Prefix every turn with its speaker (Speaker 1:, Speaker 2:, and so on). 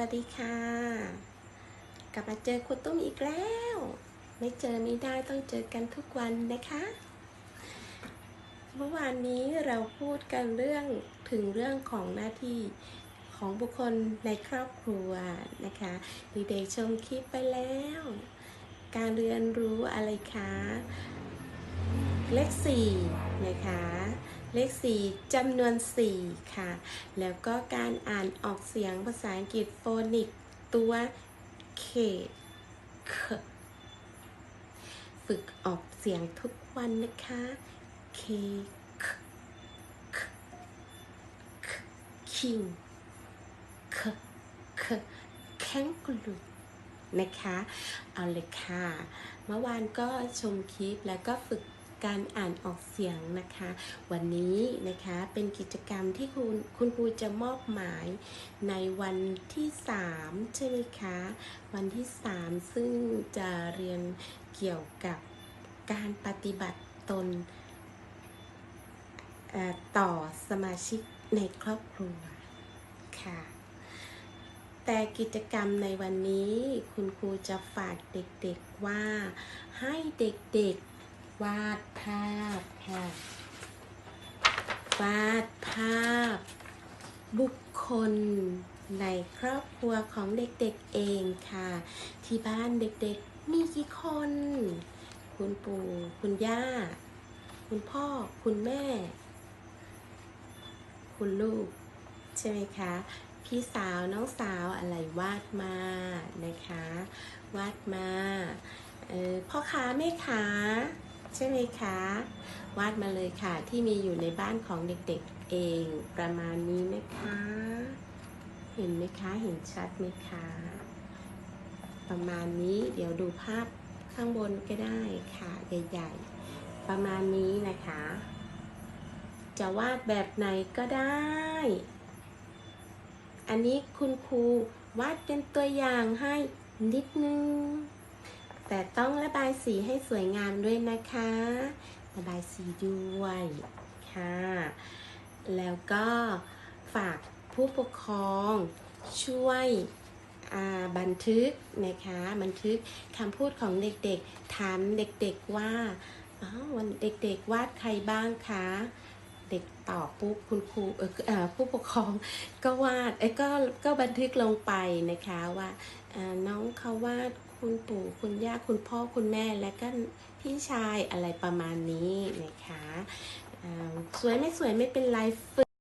Speaker 1: วัสดีค่ะ กลับมาเจอคุณตุ้มอีกแล้ว ไม่เจอไม่ได้ต้องเจอกันทุกวันนะคะ เมื่อวานนี้เราพูดกันเรื่องถึงเรื่องของหน้าที่ของบุคคลในครอบครัวนะคะเด็กๆชมคลิปไปแล้ว การเรียนรู้อะไรคะ เลขสี่นะคะ เลขสี่จำนวนสี่ค่ะ แล้วก็การอ่านออกเสียงภาษาอังกฤษโฟนิกตัว K คฝึกออกเสียงทุกวันนะคะ K คคคคิงคคแข้งกลุนะคะ เอาเลยค่ะ เมื่อวานก็ชมคลิปแล้วก็ฝึก การอ่านออกเสียงนะคะ วันนี้นะคะเป็นกิจกรรมที่คุณคุณครูจะมอบหมายในวันที่ 3 ใช่ไหมคะ วันที่ 3 ซึ่งจะเรียนเกี่ยวกับการปฏิบัติตนต่อสมาชิกในครอบครัวค่ะ แต่กิจกรรมในวันนี้คุณครูจะฝากเด็กๆว่าให้เด็กๆ วาดภาพค่ะ วาดภาพ บุคคลในครอบครัวของเด็กๆเองค่ะ ที่บ้านเด็กๆมีกี่คน คุณปู่คุณย่า คุณพ่อคุณแม่ คุณลูก ใช่ไหมคะพี่สาวน้องสาวอะไรวาดมานะคะ วาดมาออพ่อค้าแม่ค้า ใช่ไหมคะ วาดมาเลยค่ะที่มีอยู่ในบ้านของเด็กๆเองประมาณนี้นะคะ เห็นไหมคะ เห็นชัดไหมคะ ประมาณนี้เดี๋ยวดูภาพข้างบนก็ได้ค่ะใหญ่ๆ ประมาณนี้นะคะ จะวาดแบบไหนก็ได้ อันนี้คุณครูวาดเป็นตัวอย่างให้นิดนึง แต่ต้องระบายสีให้สวยงามด้วยนะคะ ระบายสีด้วยค่ะ แล้วก็ฝากผู้ปกครองช่วยบันทึกนะคะ บันทึกคำพูดของเด็กๆ ถามเด็กๆว่าวันเด็กๆวาดใครบ้างคะ ด็กตอบปุ๊บคุณครูเออผู้ปกครองก็วาดไอ้ก็ก็บันทึกลงไปนะคะว่าน้องเขาวาดคุณปู่คุณย่าคุณพ่อคุณแม่และก็พี่ชายอะไรประมาณนี้นะคะสวยไม่สวยไม่เป็นไรฝึก